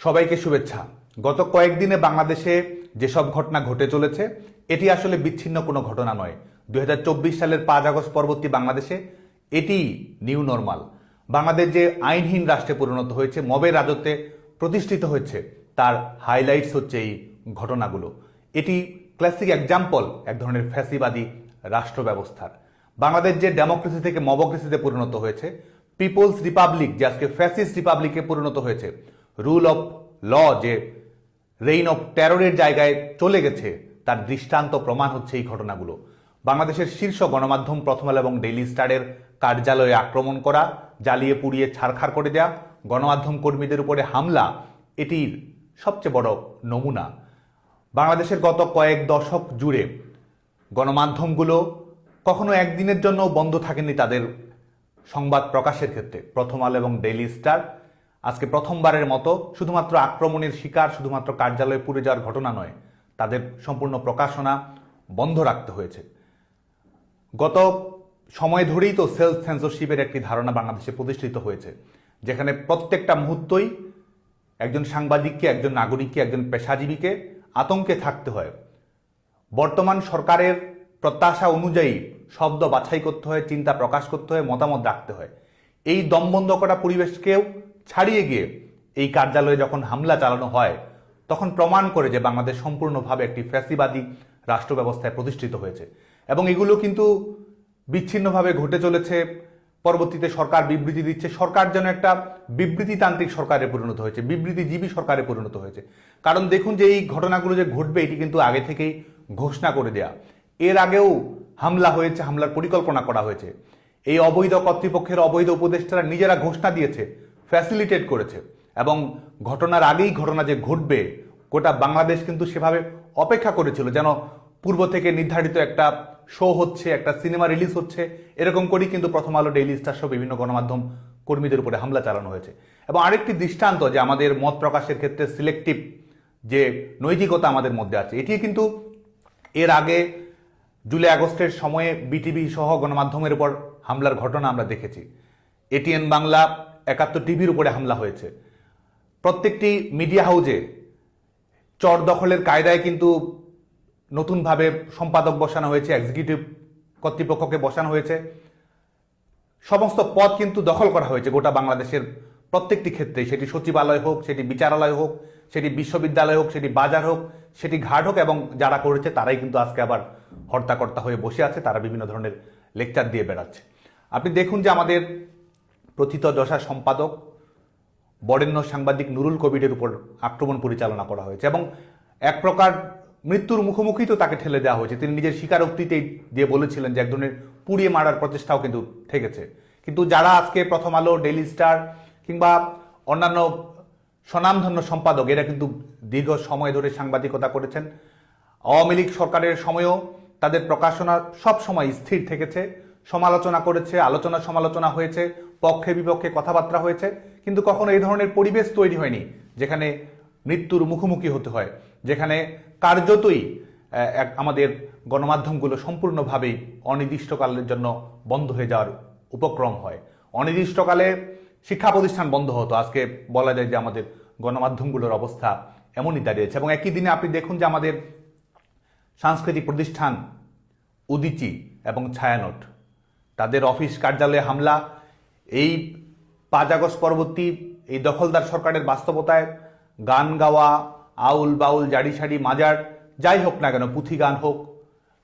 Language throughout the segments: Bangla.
সবাইকে শুভেচ্ছা। গত কয়েকদিনে বাংলাদেশে যেসব ঘটনা ঘটে চলেছে, এটি আসলে বিচ্ছিন্ন কোনো ঘটনা নয়। দুই সালের পাঁচ আগস্ট পরবর্তী বাংলাদেশে এটি নিউ নর্মাল। বাংলাদেশ যে আইনহীন রাষ্ট্রে পরিণত হয়েছে, মবের রাজত্বে প্রতিষ্ঠিত হয়েছে, তার হাইলাইটস হচ্ছে এই ঘটনাগুলো। এটি ক্লাসিক এক্সাম্পল এক ধরনের ফ্যাসিবাদী রাষ্ট্র ব্যবস্থার। বাংলাদেশ যে ডেমোক্রেসি থেকে মবক্রেসিতে পরিণত হয়েছে পিপলস রিপাবলিক যে আজকে ফ্যাসিস্ট রিপাবলিকে পরিণত হয়েছে রুল অফ ল যে রেইন অফ টেররের জায়গায় চলে গেছে, তার দৃষ্টান্ত প্রমাণ হচ্ছে এই ঘটনাগুলো। বাংলাদেশের শীর্ষ গণমাধ্যম প্রথম আলো এবং ডেইলি স্টারের কার্যালয়ে আক্রমণ করা, জ্বালিয়ে পুড়িয়ে ছারখার করে দেয়া, গণমাধ্যম কর্মীদের উপরে হামলা, এটির সবচেয়ে বড় নমুনা। বাংলাদেশের গত কয়েক দশক জুড়ে গণমাধ্যমগুলো কখনো একদিনের জন্য বন্ধ থাকেনি তাদের সংবাদ প্রকাশের ক্ষেত্রে, প্রথম আলো এবং ডেইলি স্টার আজকে প্রথমবারের মতো শুধুমাত্র আক্রমণের শিকার, শুধুমাত্র কার্যালয়ে পুড়ে যাওয়ার ঘটনা নয়, তাদের সম্পূর্ণ প্রকাশনা বন্ধ রাখতে হয়েছে। গত সময় ধরেই তো সেলফ সেন্সরশিপের একটি ধারণা বাংলাদেশে প্রতিষ্ঠিত হয়েছে, যেখানে প্রত্যেকটা মুহূর্তই একজন সাংবাদিককে, একজন নাগরিককে, একজন পেশাজীবীকে আতঙ্কে থাকতে হয়। বর্তমান সরকারের প্রত্যাশা অনুযায়ী শব্দ বাছাই করতে হয়, চিন্তা প্রকাশ করতে হয়, মতামত রাখতে হয়। এই দমবন্ধ করা পরিবেশকেও ছাড়িয়ে গিয়ে এই কার্যালয়ে যখন হামলা চালানো হয়, তখন প্রমাণ করে যে বাংলাদেশ সম্পূর্ণভাবে একটি ফ্যাসিবাদী রাষ্ট্র ব্যবস্থায় প্রতিষ্ঠিত হয়েছে। এবং এগুলো কিন্তু বিচ্ছিন্নভাবে ঘটে চলেছে। পরবর্তীতে সরকার বিবৃতি দিচ্ছে, সরকার যেন একটা বিবৃতিতান্ত্রিক সরকারে পরিণত হয়েছে, বিবৃতিজীবী সরকারে পরিণত হয়েছে। কারণ দেখুন যে এই ঘটনাগুলো যে ঘটবে, এটি কিন্তু আগে থেকেই ঘোষণা করে দেয়া। এর আগেও হামলা হয়েছে, হামলার পরিকল্পনা করা হয়েছে। এই অবৈধ কর্তৃপক্ষের অবৈধ উপদেষ্টারা নিজেরা ঘোষণা দিয়েছে ফ্যাসিলিটেট করেছে। এবং ঘটনার আগেই ঘটনা যে ঘটবে, গোটা বাংলাদেশ কিন্তু সেভাবে অপেক্ষা করেছিল যেন পূর্ব থেকে নির্ধারিত একটা শো হচ্ছে, একটা সিনেমা রিলিজ হচ্ছে, এরকম করেই কিন্তু প্রথম আলো ডেইলি স্টার সহ বিভিন্ন গণমাধ্যম কর্মীদের উপরে হামলা চালানো হয়েছে। এবং আরেকটি দৃষ্টান্ত যে আমাদের মত প্রকাশের ক্ষেত্রে সিলেক্টিভ যে নৈতিকতা আমাদের মধ্যে আছে এটি কিন্তু এর আগে জুলাই আগস্টের সময়ে বিটিভি সহ গণমাধ্যমের উপর হামলার ঘটনা আমরা দেখেছি। এটিএন বাংলা একাত্তর টিভির উপরে হামলা হয়েছে। প্রত্যেকটি মিডিয়া হাউজে চর দখলের কায়দায় কিন্তু নতুনভাবে সম্পাদক বসানো হয়েছে এক্সিকিউটিভ কর্তৃপক্ষকে বসানো হয়েছে। সমস্ত পদ কিন্তু দখল করা হয়েছে গোটা বাংলাদেশের প্রত্যেকটি ক্ষেত্রে। সেটি সচিবালয় হোক, সেটি বিচারালয় হোক, সেটি বিশ্ববিদ্যালয় হোক, সেটি বাজার হোক, সেটি ঘাট হোক এবং যারা করেছে তারাই কিন্তু আজকে আবার হর্তাকর্তা হয়ে বসে আছে, তারা বিভিন্ন ধরনের লেকচার দিয়ে বেড়াচ্ছে। আপনি দেখুন যে আমাদের প্রথিত দশা সম্পাদক বরেণ্য সাংবাদিক নুরুল কবিরের উপর আক্রমণ পরিচালনা করা হয়েছে এবং এক প্রকার মৃত্যুর মুখোমুখি তো তাকে ঠেলে দেওয়া হয়েছে। তিনি নিজের স্বীকারোক্তিতেই দিয়ে বলেছিলেন যে এক ধরনের পুড়িয়ে মারার প্রচেষ্টাও কিন্তু থেকেছে। কিন্তু যারা আজকে প্রথম আলো, ডেইলি স্টার কিংবা অন্যান্য স্বনামধন্য সম্পাদক, এরা কিন্তু দীর্ঘ সময় ধরে সাংবাদিকতা করেছেন। আওয়ামী লীগ সরকারের সময়ও তাদের প্রকাশনা সব সময় স্থির থেকেছে। সমালোচনা করেছে আলোচনা সমালোচনা হয়েছে। পক্ষে বিপক্ষে কথাবার্তা হয়েছে, কিন্তু কখনো এই ধরনের পরিবেশ তৈরি হয়নি, যেখানে মৃত্যুর মুখোমুখি হতে হয়, যেখানে কার্যতই আমাদের গণমাধ্যমগুলো সম্পূর্ণভাবেই অনির্দিষ্টকালের জন্য বন্ধ হয়ে যাওয়ার উপক্রম হয়। অনির্দিষ্টকালে শিক্ষা প্রতিষ্ঠান বন্ধ হতো, আজকে বলা যায় যে আমাদের গণমাধ্যমগুলোর অবস্থা এমনই দাঁড়িয়েছে। এবং একই দিনে আপনি দেখুন যে আমাদের সাংস্কৃতিক প্রতিষ্ঠান, উদিচি এবং ছায়ানট, তাদের অফিস কার্যালয়ে হামলা এই পাঁচ আগস্ট পরবর্তী এই দখলদার সরকারের বাস্তবতায় গান গাওয়া, আউল বাউল, জাড়ি সাড়ি, মাজার, যাই হোক না কেন, পুঁথি গান হোক,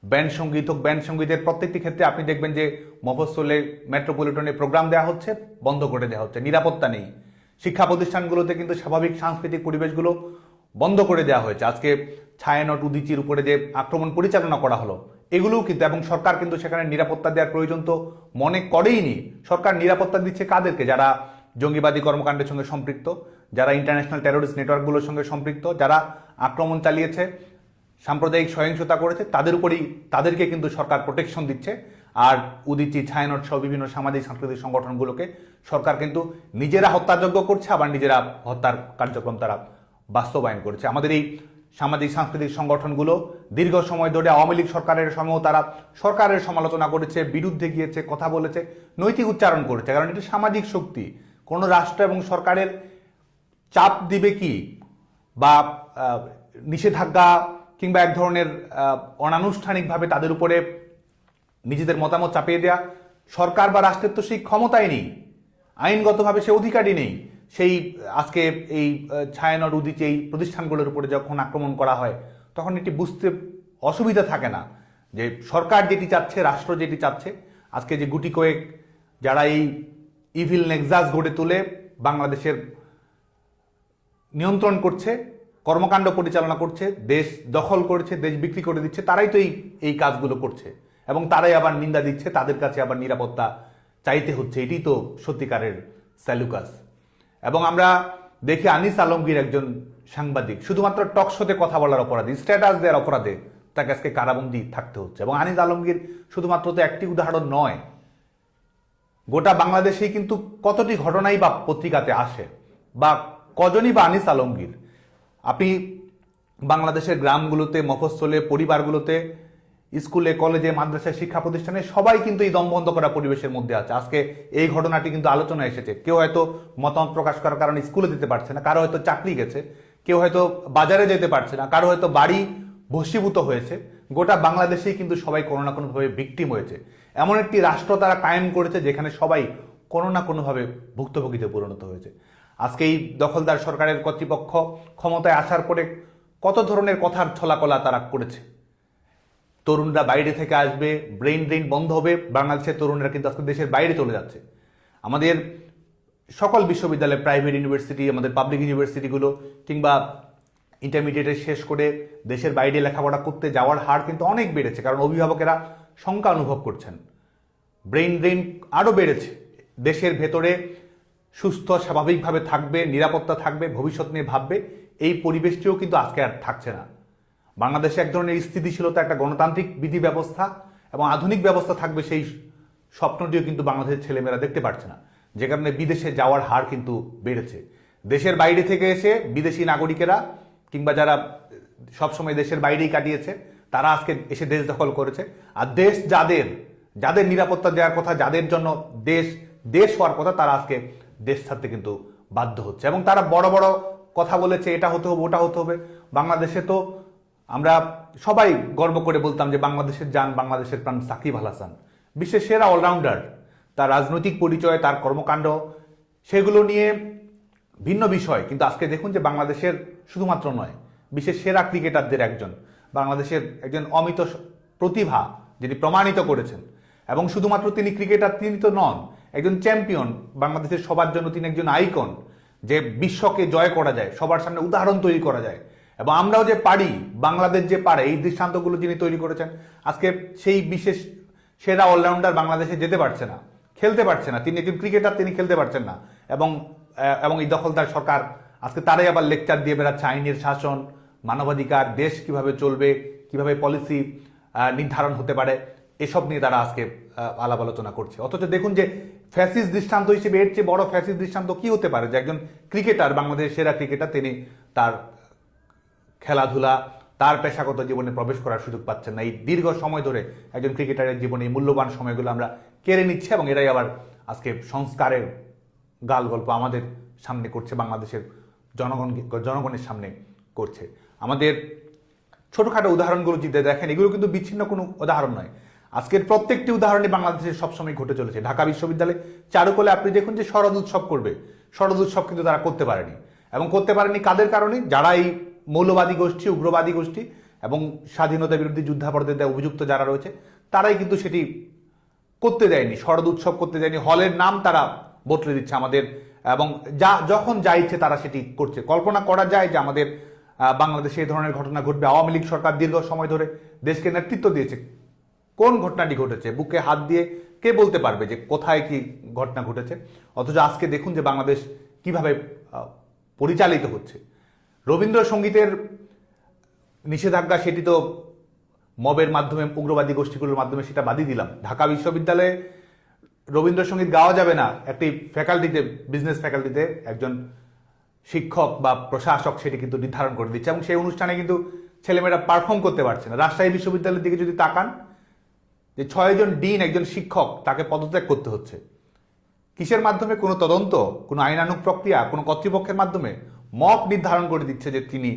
ব্যান্ড সংগীত হোক, ব্যান্ড সঙ্গীতের প্রত্যেকটি ক্ষেত্রে আপনি দেখবেন যে মফস্বলে, মেট্রোপলিটনে প্রোগ্রাম দেওয়া হচ্ছে, বন্ধ করে দেওয়া হচ্ছে, নিরাপত্তা নেই। শিক্ষা প্রতিষ্ঠানগুলোতে কিন্তু স্বাভাবিক সাংস্কৃতিক পরিবেশগুলো বন্ধ করে দেওয়া হয়েছে। আজকে ছায়ানট উদিচির উপরে যে আক্রমণ পরিচালনা করা হলো এগুলোও কিন্তু, এবং সরকার কিন্তু সেখানে নিরাপত্তা দেওয়ার প্রয়োজন তো মনে করেইনি। সরকার নিরাপত্তা দিচ্ছে কাদেরকে? যারা জঙ্গিবাদী কর্মকাণ্ডের সঙ্গে সম্পৃক্ত, যারা ইন্টারন্যাশনাল টেরোরিস্ট নেটওয়ার্কগুলোর সঙ্গে সম্পৃক্ত, যারা আক্রমণ চালিয়েছে, সাম্প্রদায়িক সহিংসতা করেছে, তাদের উপরেই তাদেরকে কিন্তু সরকার প্রোটেকশন দিচ্ছে। আর উদিচি ছায়ানট সহ বিভিন্ন সামাজিক সাংস্কৃতিক সংগঠনগুলোকে সরকার কিন্তু নিজেরা হত্যাযোগ্য করছে, আবার নিজেরা হত্যার কার্যক্রম তারা বাস্তবায়ন করছে। আমাদের এই সামাজিক, সাংস্কৃতিক সংগঠনগুলো দীর্ঘ সময় ধরে আওয়ামী লীগ সরকারের সময়ও তারা সরকারের সমালোচনা করেছে, বিরুদ্ধে গিয়েছে, কথা বলেছে, নৈতিক উচ্চারণ করেছে। কারণ এটি সামাজিক শক্তি। কোনো রাষ্ট্র এবং সরকারের চাপ দিবে কি? বা নিষেধাজ্ঞা কিংবা এক ধরনের অনানুষ্ঠানিকভাবে তাদের উপরে নিজেদের মতামত চাপিয়ে দেয়া সরকার বা রাষ্ট্রের তো সেই ক্ষমতাই নেই। আইনগতভাবে সে অধিকারই নেই। সেই, আজকে এই ছায়ানট উদিচে এই প্রতিষ্ঠানগুলোর উপরে যখন আক্রমণ করা হয়, তখন এটি বুঝতে অসুবিধা থাকে না যে সরকার যেটি চাচ্ছে, রাষ্ট্র যেটি চাচ্ছে। আজকে যে গুটি কয়েক যারা এই ইভিল নেক্সাস গড়ে তুলে বাংলাদেশের নিয়ন্ত্রণ করছে, কর্মকাণ্ড পরিচালনা করছে, দেশ দখল করছে, দেশ বিক্রি করে দিচ্ছে, তারাই তো এই এই কাজগুলো করছে। এবং তারাই আবার নিন্দা দিচ্ছে, তাদের কাছে আবার নিরাপত্তা চাইতে হচ্ছে। এটি তো সত্যিকারের স্যালুকাস। এবং আমরা দেখি আনিস আলমগীর একজন সাংবাদিক, শুধুমাত্র টক শোতে কথা বলার অপরাধী, স্ট্যাটাস দেওয়ার অপরাধে তাকে আজকে কারাবন্দি থাকতে হচ্ছে। এবং আনিস আলমগীর শুধুমাত্র তো একটি উদাহরণ নয়, গোটা বাংলাদেশেই কিন্তু কতটি ঘটনাই বা পত্রিকাতে আসে, বা কজনই বা আনিস আলমগীর। আপনি বাংলাদেশের গ্রামগুলোতে, মফস্বলে, পরিবারগুলোতে স্কুলে, কলেজে, মাদ্রাসায়, শিক্ষা প্রতিষ্ঠানে সবাই কিন্তু এই দমবন্ধ করা পরিবেশের মধ্যে আছে। আজকে এই ঘটনাটি কিন্তু আলোচনায় এসেছে। কেউ হয়তো মতামত প্রকাশ করার কারণে স্কুলে যেতে পারছে না, কারও হয়তো চাকরি গেছে, কেউ হয়তো বাজারে যেতে পারছে না, কারও হয়তো বাড়ি ভস্মীভূত হয়েছে। গোটা বাংলাদেশেই কিন্তু সবাই কোনো না কোনোভাবে ভিকটিম হয়েছে। এমন একটি রাষ্ট্র তারা কায়েম করেছে যেখানে সবাই কোনো না কোনোভাবে ভুক্তভোগীতে পরিণত হয়েছে। আজকে এই দখলদার সরকারের কর্তৃপক্ষ ক্ষমতায় আসার পরে কত ধরনের কথার ছলাকলা তারা করেছে? তরুণরা বাইরে থেকে আসবে ব্রেন ড্রেন বন্ধ হবে। বাংলাদেশের তরুণরা কিন্তু আজকে দেশের বাইরে চলে যাচ্ছে। আমাদের সকল বিশ্ববিদ্যালয় প্রাইভেট ইউনিভার্সিটি আমাদের পাবলিক ইউনিভার্সিটিগুলো কিংবা ইন্টারমিডিয়েটে শেষ করে দেশের বাইরে লেখাপড়া করতে যাওয়ার হার কিন্তু অনেক বেড়েছে, কারণ অভিভাবকেরা শঙ্কা অনুভব করছেন। ব্রেন ড্রেন আরও বেড়েছে। দেশের ভেতরে সুস্থ, স্বাভাবিকভাবে থাকবে, নিরাপত্তা থাকবে, ভবিষ্যৎ নিয়ে ভাববে, এই পরিবেশটিও কিন্তু আজকে আর থাকছে না। বাংলাদেশে এক ধরনের স্থিতিশীলতা, একটা গণতান্ত্রিক বিধি ব্যবস্থা এবং আধুনিক ব্যবস্থা থাকবে সেই স্বপ্নটিও কিন্তু বাংলাদেশের ছেলেমেয়েরা দেখতে পারছে না। যে কারণে বিদেশে যাওয়ার হার কিন্তু বেড়েছে। দেশের বাইরে থেকে এসে বিদেশি নাগরিকেরা কিংবা যারা সবসময় দেশের বাইরেই কাটিয়েছে, তারা আজকে এসে দেশ দখল করেছে। আর দেশ যাদের যাদের নিরাপত্তা দেওয়ার কথা, যাদের জন্য দেশ দেশ হওয়ার কথা, তারা আজকে দেশ ছাড়তে কিন্তু বাধ্য হচ্ছে। এবং তারা বড় বড় কথা বলেছে, এটা হতে হবে, ওটা হতে হবে। বাংলাদেশে তো আমরা সবাই গর্ব করে বলতাম যে বাংলাদেশের যান বাংলাদেশের প্রাণ সাকিব আল হাসান। বিশ্বের সেরা অলরাউন্ডার, তার রাজনৈতিক পরিচয়, তার কর্মকাণ্ড, সেগুলো নিয়ে ভিন্ন বিষয়। কিন্তু আজকে দেখুন যে বাংলাদেশের শুধুমাত্র নয়, বিশ্বের সেরা ক্রিকেটারদের একজন, বাংলাদেশের একজন অমিত প্রতিভা যিনি প্রমাণিত করেছেন। এবং শুধুমাত্র তিনি ক্রিকেটার, তিনি তো নন, একজন চ্যাম্পিয়ন, বাংলাদেশের সবার জন্য তিনি একজন আইকন, যে বিশ্বকে জয় করা যায়, সবার সামনে উদাহরণ তৈরি করা যায়। এবং আমরাও যে পারি, বাংলাদেশ যে পারে, এই দৃষ্টান্তগুলো যিনি তৈরি করেছেন, আজকে সেই বিশেষ সেরা অলরাউন্ডার বাংলাদেশে যেতে পারছে না, খেলতে পারছে না। তিনি একজন ক্রিকেটার, তিনি খেলতে পারছেন না। এবং এবং এই দখলদার সরকার আজকে তারাই আবার লেকচার দিয়ে বেড়াচ্ছে, আইনের শাসন, মানবাধিকার, দেশ কীভাবে চলবে, কীভাবে পলিসি নির্ধারণ হতে পারে, এসব নিয়ে তারা আজকে আলাপ আলোচনা করছে। অথচ দেখুন যে ফ্যাসিস দৃষ্টান্ত হিসেবে এর চেয়ে বড় ফ্যাসিস দৃষ্টান্ত কি হতে পারে যে একজন ক্রিকেটার, বাংলাদেশের সেরা ক্রিকেটার, তিনি তার খেলাধুলা, তার পেশাগত জীবনে প্রবেশ করার সুযোগ পাচ্ছেন না। এই দীর্ঘ সময় ধরে একজন ক্রিকেটারের জীবনে এই মূল্যবান সময়গুলো আমরা কেড়ে নিচ্ছি এবং এরাই আবার আজকে সংস্কারের গাল গল্প আমাদের সামনে করছে, বাংলাদেশের জনগণ জনগণের সামনে করছে। আমাদের ছোটোখাটো উদাহরণগুলো যদি দেখেন, এগুলো কিন্তু বিচ্ছিন্ন কোনো উদাহরণ নয়। আজকের প্রত্যেকটি উদাহরণে বাংলাদেশে সবসময় ঘটে চলেছে। ঢাকা বিশ্ববিদ্যালয়ে চারুকলে, আপনি দেখুন যে শরৎ উৎসব করবে। শরৎ উৎসব কিন্তু তারা করতে পারেনি। এবং করতে পারেনি কাদের কারণে? যারা এই মৌলবাদী গোষ্ঠী, উগ্রবাদী গোষ্ঠী এবং স্বাধীনতা বিরোধী যুদ্ধাপরাধীদের অভিযুক্ত যারা রয়েছে, তারাই কিন্তু সেটি করতে দেয়নি শরৎ উৎসব করতে দেয়নি, হলের নাম তারা বদলে দিচ্ছে আমাদের, এবং যা, যখন যা ইচ্ছে তারা সেটি করছে। কল্পনা করা যায় যে আমাদের বাংলাদেশে এই ধরনের ঘটনা ঘটবে। আওয়ামী লীগ সরকার দীর্ঘ সময় ধরে দেশকে নেতৃত্ব দিয়েছে। কোন ঘটনাটি ঘটেছে? বুকে হাত দিয়ে কে বলতে পারবে যে কোথায় কি ঘটনা ঘটেছে? অথচ আজকে দেখুন যে বাংলাদেশ কীভাবে পরিচালিত হচ্ছে। রবীন্দ্রসঙ্গীতের নিষেধাজ্ঞা, সেটি তো মবের মাধ্যমে, উগ্রবাদী গোষ্ঠীগুলোর মাধ্যমে সেটা বাদই দিলাম। ঢাকা বিশ্ববিদ্যালয়ে রবীন্দ্রসঙ্গীত গাওয়া যাবে না। একটি ফ্যাকাল্টিতে, বিজনেস ফ্যাকাল্টিতে একজন শিক্ষক বা প্রশাসক সেটি কিন্তু নির্ধারণ করে দিচ্ছে এবং সেই অনুষ্ঠানে কিন্তু ছেলেমেয়েরা পারফর্ম করতে পারছে না। রাজশাহী বিশ্ববিদ্যালয়ের দিকে যদি তাকান, যে ছয়জন ডিন, একজন শিক্ষক, তাকে পদত্যাগ করতে হচ্ছে। কিসের মাধ্যমে? কোনো তদন্ত, কোনো আইনানুক প্রক্রিয়া, কোনো কর্তৃপক্ষের মাধ্যমে? মক নির্ধারণ করে দিচ্ছে যে তিনি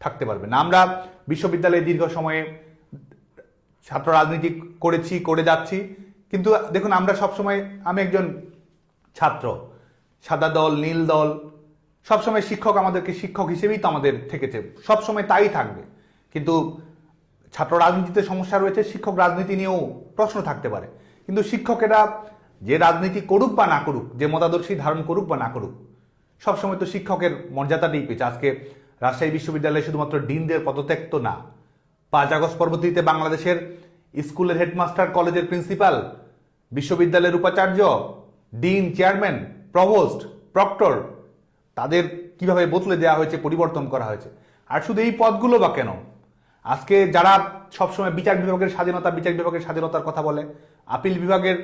থাকতে পারবেন। আমরা বিশ্ববিদ্যালয়ে দীর্ঘ সময়ে ছাত্র রাজনীতি করেছি, করে যাচ্ছি। কিন্তু দেখুন, আমরা সবসময়, আমি একজন ছাত্র, সাদা দল, নীল দল, সবসময় শিক্ষক আমাদেরকে শিক্ষক হিসেবেই তো আমাদের থেকেছে, সবসময় তাই থাকবে। কিন্তু ছাত্র রাজনীতিতে সমস্যা রয়েছে, শিক্ষক রাজনীতি নিয়েও প্রশ্ন থাকতে পারে। কিন্তু শিক্ষকেরা যে রাজনীতি করুক বা না করুক, যে মতাদর্শী ধারণ করুক বা না করুক সবসময় তো শিক্ষকের মর্যাদাটাই পেয়েছে। আজকে রাজশাহী বিশ্ববিদ্যালয়ে শুধুমাত্র ডিনদের পদত্যাগ তো না। পাঁচ আগস্ট পরবর্তীতে বাংলাদেশের স্কুলের হেডমাস্টার কলেজের প্রিন্সিপাল, বিশ্ববিদ্যালয়ের উপাচার্য, ডিন চেয়ারম্যান, প্রভোস্ট, প্রক্টর, তাদের কীভাবে বদলে দেওয়া হয়েছে, পরিবর্তন করা হয়েছে। আর শুধু এই পদগুলো বা কেন? আজকে যারা সবসময় বিচার বিভাগের স্বাধীনতা, বিচার বিভাগের স্বাধীনতার কথা বলে, আপিল বিভাগের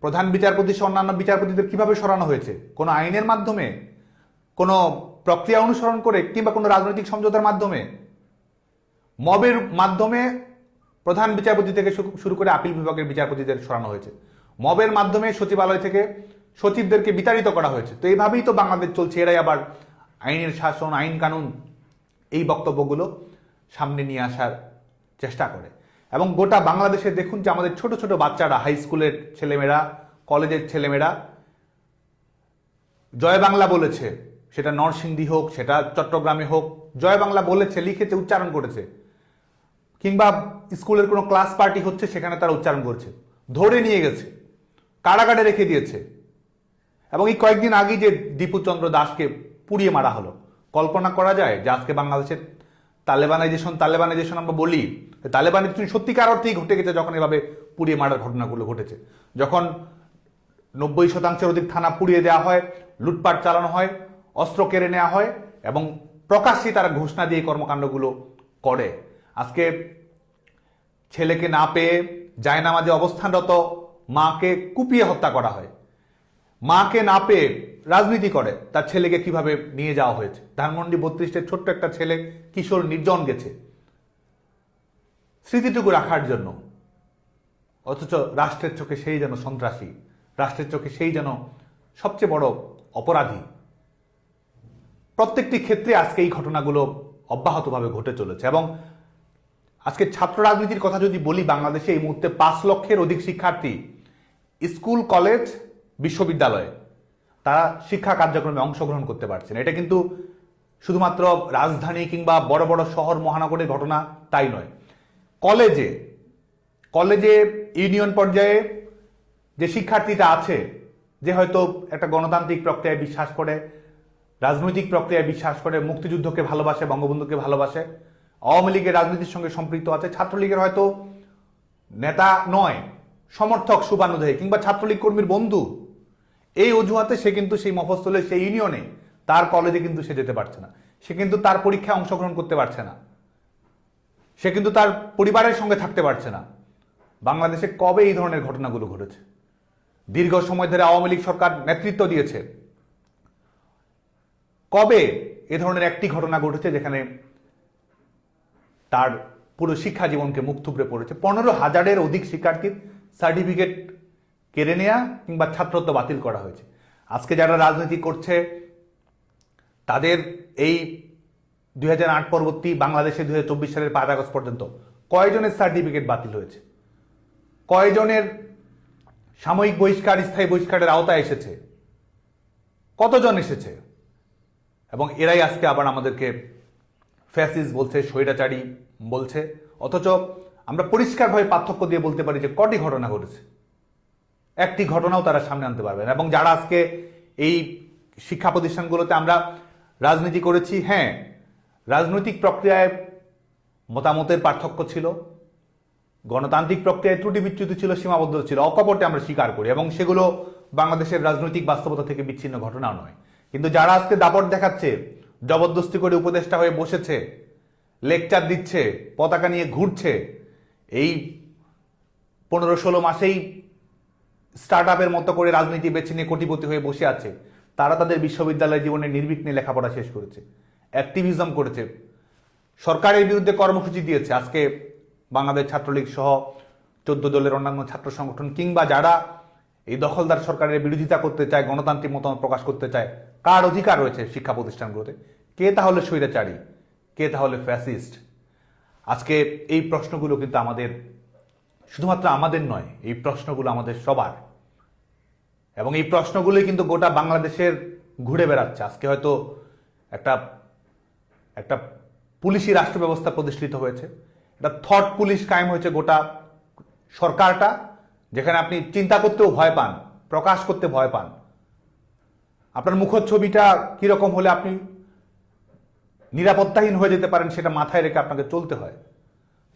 প্রধান বিচারপতি সহ অন্যান্য বিচারপতিদের কীভাবে সরানো হয়েছে? কোনো আইনের মাধ্যমে? কোনো প্রক্রিয়া অনুসরণ করে কিংবা কোনো রাজনৈতিক সমঝোতার মাধ্যমে? মবের মাধ্যমে প্রধান বিচারপতি থেকে শুরু করে আপিল বিভাগের বিচারপতিদের সরানো হয়েছে। মবের মাধ্যমে সচিবালয় থেকে সচিবদেরকে বিতাড়িত করা হয়েছে। তো এইভাবেই তো বাংলাদেশ চলছে। এরাই আবার আইনের শাসন, আইন কানুন এই বক্তব্যগুলো সামনে নিয়ে আসার চেষ্টা করে। এবং গোটা বাংলাদেশে দেখুন যে আমাদের ছোট ছোট বাচ্চারা, হাই স্কুলের ছেলেমেয়েরা, কলেজের ছেলেমেয়েরা, জয় বাংলা বলেছে। সেটা নরসিংদী হোক, সেটা চট্টগ্রামে হোক, জয় বাংলা বলেছে, লিখেছে, উচ্চারণ করেছে। কিংবা স্কুলের কোনো ক্লাস পার্টি হচ্ছে, সেখানে তারা উচ্চারণ করছে। ধরে নিয়ে গেছে, কারাগারে রেখে দিয়েছে। এবং এই কয়েকদিন আগেই যে দীপুচন্দ্র দাসকে পুড়িয়ে মারা হলো। কল্পনা করা যায় যে আজকে বাংলাদেশের তালেবানাইজেশন তালেবানাইজেশন আমরা বলি তালেবানাইজেশন সত্যিকার অর্থেই ঘটে গেছে যখন এভাবে পুড়িয়ে মারার ঘটনাগুলো ঘটেছে। যখন নব্বই শতাংশের অধিক থানা পুড়িয়ে দেওয়া হয়, লুটপাট চালানো হয় অস্ত্র কেড়ে নেওয়া হয় এবং প্রকাশ্যে তারা ঘোষণা দিয়ে কর্মকাণ্ডগুলো করে। আজকে ছেলেকে না পেয়ে জায়নামাজে অবস্থানরত মাকে কুপিয়ে হত্যা করা হয়। মাকে না পেয়ে রাজনীতি করে, তার ছেলেকে কীভাবে নিয়ে যাওয়া হয়েছে? ধানমন্ডি বত্রিশের ছোট্ট একটা ছেলে কিশোর নির্জন গেছে। স্মৃতিটুকু রাখার জন্য। অথচ রাষ্ট্রের চোখে সেই যেন সন্ত্রাসী, রাষ্ট্রের চোখে সেই যেন সবচেয়ে বড় অপরাধী। প্রত্যেকটি ক্ষেত্রে আজকে এই ঘটনাগুলো অব্যাহতভাবে ঘটে চলেছে এবং আজকে ছাত্র রাজনীতির কথা যদি বলি, বাংলাদেশে এই মুহূর্তে পাঁচ লক্ষের অধিক শিক্ষার্থী স্কুল, কলেজ, বিশ্ববিদ্যালয়ে তারা শিক্ষা কার্যক্রমে অংশগ্রহণ করতে পারছে না এটা কিন্তু শুধুমাত্র রাজধানী কিংবা বড় বড় শহর, মহানগরের ঘটনা তাই নয়। কলেজে কলেজে ইউনিয়ন পর্যায়ে যে শিক্ষার্থীটা আছে, যে হয়তো একটা গণতান্ত্রিক প্রক্রিয়ায় বিশ্বাস করে রাজনৈতিক প্রক্রিয়ায় বিশ্বাস করে, মুক্তিযুদ্ধকে ভালোবাসে, বঙ্গবন্ধুকে ভালোবাসে। আওয়ামী লীগের রাজনীতির সঙ্গে সম্পৃক্ত আছে। ছাত্রলীগের হয়তো নেতা নয়, সমর্থক শুভানুধ্যায়ী কিংবা ছাত্রলীগ কর্মীর বন্ধু। এই অজুহাতে সে কিন্তু সেই মফস্তলে সেই ইউনিয়নে, তার কলেজে কিন্তু সে যেতে পারছে না। সে কিন্তু তার পরীক্ষায় অংশগ্রহণ করতে পারছে না। সে কিন্তু তার পরিবারের সঙ্গে থাকতে পারছে না। বাংলাদেশে কবে এই ধরনের ঘটনাগুলো ঘটেছে? দীর্ঘ সময় ধরে আওয়ামী লীগ সরকার নেতৃত্ব দিয়েছে। কবে এ ধরনের একটি ঘটনা ঘটেছে যেখানে তার পুরো শিক্ষা জীবনকে মুখ থুবড়ে পড়েছে? পনেরো হাজারের অধিক শিক্ষার্থীর সার্টিফিকেট কেড়ে নেওয়া কিংবা ছাত্রত্ব বাতিল করা হয়েছে। আজকে যারা রাজনীতি করছে, তাদের এই দুই আট পরবর্তী বাংলাদেশে দু হাজার চব্বিশ সালের পাঁচ আগস্ট পর্যন্ত কয়জনের সার্টিফিকেট বাতিল হয়েছে? কয়জনের সাময়িক বহিষ্কার, স্থায়ী বহিষ্কারের আওতায় এসেছে? কতজন এসেছে? এবং এরাই আজকে আবার আমাদেরকে ফ্যাসিস বলছে, স্বৈরাচারী বলছে। অথচ আমরা পরিষ্কারভাবে পার্থক্য দিয়ে বলতে পারি যে কটি ঘটনা ঘটেছে। একটি ঘটনাও তারা সামনে আনতে পারবে না। এবং যারা আজকে এই শিক্ষা প্রতিষ্ঠানগুলোতে আমরা রাজনীতি করেছি হ্যাঁ রাজনৈতিক প্রক্রিয়ায় মতামতের পার্থক্য ছিল, গণতান্ত্রিক প্রক্রিয়ায় ত্রুটি বিচ্যুতি ছিল, সীমাবদ্ধ ছিল, অকপটে আমরা স্বীকার করি। এবং সেগুলো বাংলাদেশের রাজনৈতিক বাস্তবতা থেকে বিচ্ছিন্ন ঘটনাও নয়। কিন্তু যারা আজকে দাপট দেখাচ্ছে, জবরদস্তি করে উপদেষ্টা হয়ে বসেছে, লেকচার দিচ্ছে, পতাকা নিয়ে ঘুরছে, এই পনেরো ষোলো মাসেই স্টার্ট আপের মতো করে রাজনীতি বেছে নিয়ে কোটিপতি হয়ে বসে আছে, তারা তাদের বিশ্ববিদ্যালয় জীবনে নির্বিঘ্নে লেখাপড়া শেষ করেছে, অ্যাক্টিভিজম করেছে, সরকারের বিরুদ্ধে কর্মসূচি দিয়েছে। আজকে বাংলাদেশ ছাত্রলীগ সহ চোদ্দ দলের অন্যান্য ছাত্র সংগঠন কিংবা যারা এই দখলদার সরকারের বিরোধিতা করতে চায়, গণতান্ত্রিক মতামত প্রকাশ করতে চায়, কার অধিকার রয়েছে শিক্ষা প্রতিষ্ঠানগুলোতে? কে তাহলে স্বৈরাচারী? কে তাহলে ফ্যাসিস্ট? আজকে এই প্রশ্নগুলো কিন্তু আমাদের, শুধুমাত্র আমাদের নয়, এই প্রশ্নগুলো আমাদের সবার। এবং এই প্রশ্নগুলোই কিন্তু গোটা বাংলাদেশের ঘুরে বেড়াচ্ছে। আজকে হয়তো একটা একটা পুলিশি রাষ্ট্র ব্যবস্থা প্রতিষ্ঠিত হয়েছে। একটা থট পুলিশ কায়েম হয়েছে গোটা সরকারটা। যেখানে আপনি চিন্তা করতেও ভয় পান, প্রকাশ করতে ভয় পান। আপনার মুখচ্ছবিটা কীরকম হলে আপনি নিরাপত্তাহীন হয়ে যেতে পারেন সেটা মাথায় রেখে আপনাকে চলতে হয়।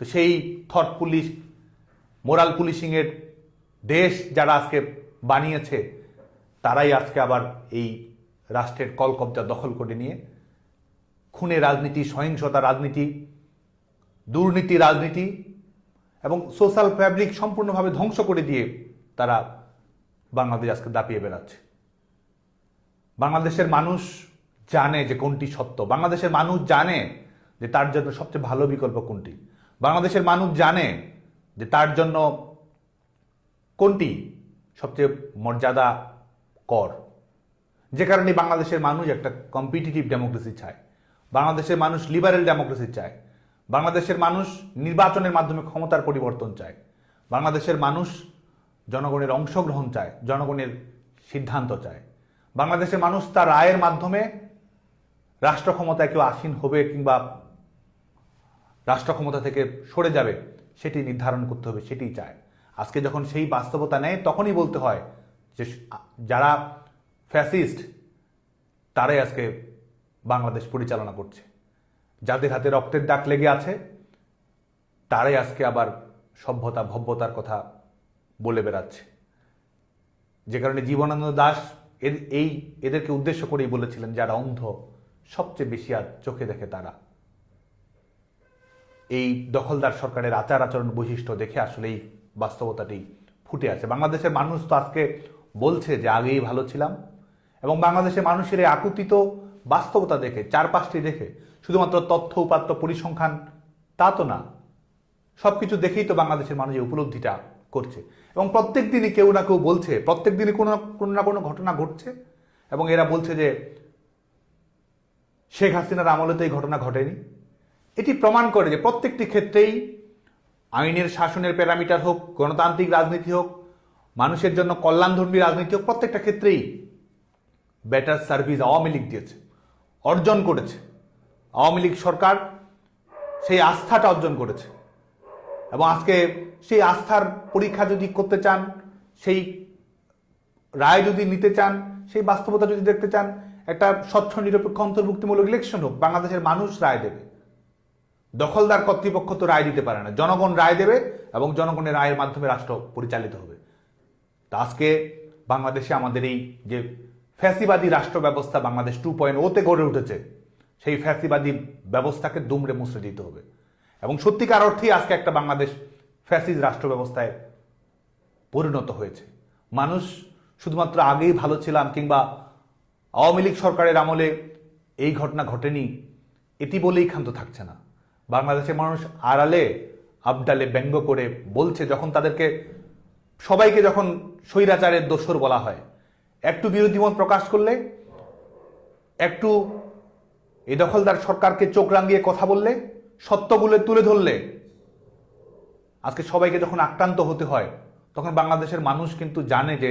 তো সেই থট পুলিশ মোরাল পুলিশিংয়ের দেশ যারা আজকে বানিয়েছে, তারাই আজকে আবার এই রাষ্ট্রের কলকবজা দখল করে নিয়ে খুনে রাজনীতি, সহিংসতা রাজনীতি, দুর্নীতি রাজনীতি এবং সোশ্যাল ফ্যাব্রিক সম্পূর্ণভাবে ধ্বংস করে দিয়ে তারা বাংলাদেশ আজকে দাপিয়ে বেড়াচ্ছে। বাংলাদেশের মানুষ জানে যে কোনটি সত্য। বাংলাদেশের মানুষ জানে যে তার জন্য সবচেয়ে ভালো বিকল্প কোনটি। বাংলাদেশের মানুষ জানে যে তার জন্য কোনটি সবচেয়ে মর্যাদা কর। যে কারণে বাংলাদেশের মানুষ একটা কম্পিটিটিভ ডেমোক্রেসি চায়। বাংলাদেশের মানুষ লিবারেল ডেমোক্রেসি চায়। বাংলাদেশের মানুষ নির্বাচনের মাধ্যমে ক্ষমতার পরিবর্তন চায়। বাংলাদেশের মানুষ জনগণের অংশগ্রহণ চায়, জনগণের সিদ্ধান্ত চায়। বাংলাদেশের মানুষ তার রায়ের মাধ্যমে রাষ্ট্র ক্ষমতায় কেউ আসীন হবে কিংবা রাষ্ট্র ক্ষমতা থেকে সরে যাবে, সেটি নির্ধারণ করতে হবে সেটি চায়। আজকে যখন সেই বাস্তবতা নেয়, তখনই বলতে হয় যে যারা ফ্যাসিস্ট, তারাই আজকে বাংলাদেশ পরিচালনা করছে। যাদের হাতে রক্তের দাগ লেগে আছে, তারাই আজকে আবার সভ্যতা, ভব্যতার কথা বলে বেড়াচ্ছে। যে কারণে জীবনানন্দ দাস এর এই, এদেরকে উদ্দেশ্য করেই বলেছিলেন, যারা অন্ধ, সবচেয়ে বেশি আর চোখে দেখে তারা। এই দখলদার সরকারের আচার আচরণ বৈশিষ্ট্য দেখে আসলে এই বাস্তবতাটি ফুটে আছে বাংলাদেশের মানুষ তো আজকে বলছে যে আগেই ভালো ছিলাম, এবং বাংলাদেশের মানুষের এই আকুতিত বাস্তবতা দেখে, চারপাশটি দেখে, শুধুমাত্র তথ্য, উপাত্ত, পরিসংখ্যান, তা তো না। সব কিছু দেখেই তো বাংলাদেশের মানুষ এই উপলব্ধিটা করছে। এবং প্রত্যেক দিনই কেউ না কেউ বলছে, প্রত্যেক দিনই কোনো কোনো না কোনো ঘটনা ঘটছে। এবং এরা বলছে যে, শেখ হাসিনার আমলে তো এই ঘটনা ঘটেনি। এটি প্রমাণ করে যে প্রত্যেকটি ক্ষেত্রেই আইনের শাসনের প্যারামিটার হোক, গণতান্ত্রিক রাজনীতি হোক, মানুষের জন্য কল্যাণধর্মী রাজনীতি হোক, প্রত্যেকটা ক্ষেত্রেই বেটার সার্ভিস আওয়ামী লীগ দিয়েছে। অর্জন করেছে। আওয়ামী লীগ সরকার সেই আস্থাটা অর্জন করেছে। এবং আজকে সেই আস্থার পরীক্ষা যদি করতে চান, সেই রায় যদি নিতে চান, সেই বাস্তবতা যদি দেখতে চান, একটা স্বচ্ছ, নিরপেক্ষ, অন্তর্ভুক্তিমূলক ইলেকশন হোক, বাংলাদেশের মানুষ রায় দেবে। দখলদার কর্তৃপক্ষ তো রায় দিতে পারে না। জনগণ রায় দেবে এবং জনগণের রায়ের মাধ্যমে রাষ্ট্র পরিচালিত হবে। তা আজকে বাংলাদেশে আমাদের এই যে ফ্যাসিবাদী রাষ্ট্র ব্যবস্থা বাংলাদেশ টু পয়েন্ট ওতে গড়ে উঠেছে, সেই ফ্যাসিবাদী ব্যবস্থাকে দুমড়ে মুচড়ে দিতে হবে। এবং সত্যিকার অর্থেই আজকে একটা বাংলাদেশ ফ্যাসিজ রাষ্ট্র ব্যবস্থায় পরিণত হয়েছে। মানুষ শুধুমাত্র আগেই ভালো ছিলাম কিংবা আওয়ামী লীগ সরকারের আমলে এই ঘটনা ঘটেনি, এটি বলেই ক্ষান্ত থাকছে না। বাংলাদেশের মানুষ আড়ালে, আবডালে ব্যঙ্গ করে বলছে, যখন তাদেরকে সবাইকে যখন স্বৈরাচারের দোসর বলা হয় একটু বিরোধী মত প্রকাশ করলে, একটু এই দখলদার সরকারকে চোখ রাঙিয়ে কথা বললে সত্যগুলো তুলে ধরলে, আজকে সবাইকে যখন আক্রান্ত হতে হয়, তখন বাংলাদেশের মানুষ কিন্তু জানে যে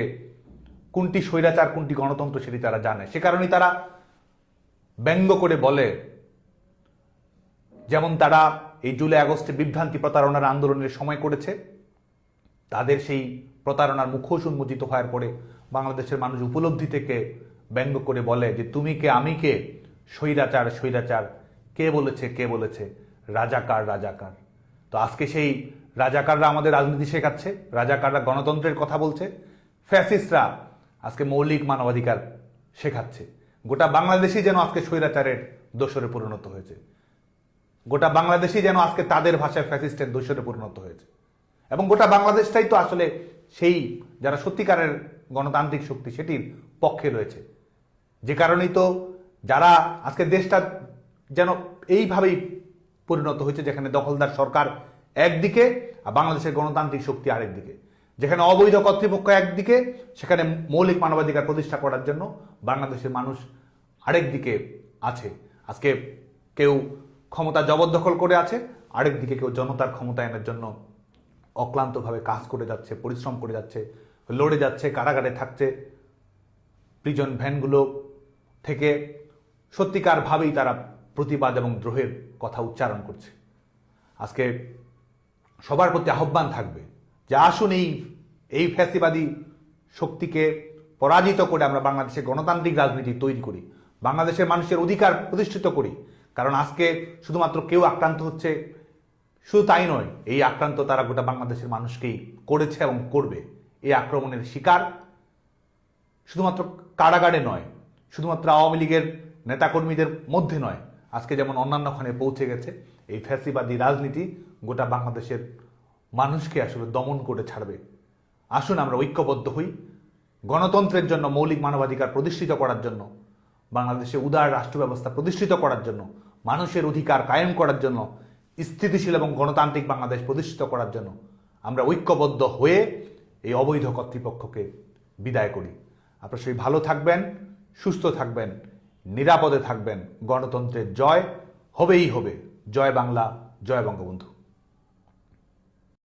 কোনটি স্বৈরাচার, কোনটি গণতন্ত্র সেটি তারা জানে। সে কারণেই তারা ব্যঙ্গ করে বলে, যেমন তারা এই জুলাই আগস্টে বিভ্রান্তি প্রতারণার আন্দোলনের সময় করেছে, তাদের সেই প্রতারণার মুখোশ উন্মোচিত হওয়ার পরে বাংলাদেশের মানুষ উপলব্ধি থেকে ব্যঙ্গ করে বলে যে, তুমি কে? আমি কে? স্বৈরাচার স্বৈরাচার। কে বলেছে কে বলেছে? রাজাকার রাজাকার। তো আজকে সেই রাজাকাররা আমাদের রাজনীতি শেখাচ্ছে, রাজাকাররা গণতন্ত্রের কথা বলছে, ফ্যাসিস্টরা আজকে মৌলিক মানবাধিকার শেখাচ্ছে। গোটা বাংলাদেশই যেন আজকে স্বৈরাচারের দোষরে পরিণত হয়েছে। গোটা বাংলাদেশই যেন আজকে তাদের ভাষায় ফ্যাসিস্টের দোষরে পরিণত হয়েছে। এবং গোটা বাংলাদেশটাই তো আসলে সেই যারা সত্যিকারের গণতান্ত্রিক শক্তি সেটির পক্ষে রয়েছে। যে কারণেই তো যারা আজকে দেশটা যেন এইভাবেই পরিণত হয়েছে, যেখানে দখলদার সরকার একদিকে আর বাংলাদেশের গণতান্ত্রিক শক্তি আরেকদিকে। যেখানে অবৈধ কর্তৃপক্ষ একদিকে, সেখানে মৌলিক মানবাধিকার প্রতিষ্ঠা করার জন্য বাংলাদেশের মানুষ আরেক দিকে আছে। আজকে কেউ ক্ষমতা জবরদখল করে আছে আরেক দিকে কেউ জনতার ক্ষমতা ক্ষমতায়নের জন্য অক্লান্তভাবে কাজ করে যাচ্ছে, পরিশ্রম করে যাচ্ছে, লড়ে যাচ্ছে, কারাগারে থাকছে। প্রিজন ভ্যানগুলো থেকে সত্যিকারভাবেই তারা প্রতিবাদ এবং দ্রোহের কথা উচ্চারণ করছে। আজকে সবার প্রতি আহ্বান থাকবে যে আসুন এই এই ফ্যাসিবাদী শক্তিকে পরাজিত করে আমরা বাংলাদেশে গণতান্ত্রিক রাজনীতি তৈরি করি, বাংলাদেশের মানুষের অধিকার প্রতিষ্ঠিত করি। কারণ আজকে শুধুমাত্র কেউ আক্রান্ত হচ্ছে শুধু তাই নয়, এই আক্রান্ত তারা গোটা বাংলাদেশের মানুষকেই করেছে এবং করবে। এই আক্রমণের শিকার শুধুমাত্র কারাগারে নয়, শুধুমাত্র আওয়ামী লীগের নেতাকর্মীদের মধ্যে নয়, আজকে যেমন অন্যান্য খানে পৌঁছে গেছে, এই ফ্যাসিবাদী রাজনীতি গোটা বাংলাদেশের মানুষকে আসলে দমন করে ছাড়বে। আসুন আমরা ঐক্যবদ্ধ হই, গণতন্ত্রের জন্য, মৌলিক মানবাধিকার প্রতিষ্ঠিত করার জন্য, বাংলাদেশে উদার রাষ্ট্র ব্যবস্থা প্রতিষ্ঠিত করার জন্য, মানুষের অধিকার কায়েম করার জন্য স্থিতিশীল এবং গণতান্ত্রিক বাংলাদেশ প্রতিষ্ঠিত করার জন্য আমরা ঐক্যবদ্ধ হয়ে এই অবৈধ কর্তৃপক্ষকে বিদায় করি। আপনারা সেই ভালো থাকবেন, সুস্থ থাকবেন, নিরাপদে থাকবেন। গণতন্ত্রের জয় হবেই হবে। জয় বাংলা, জয় বঙ্গবন্ধু।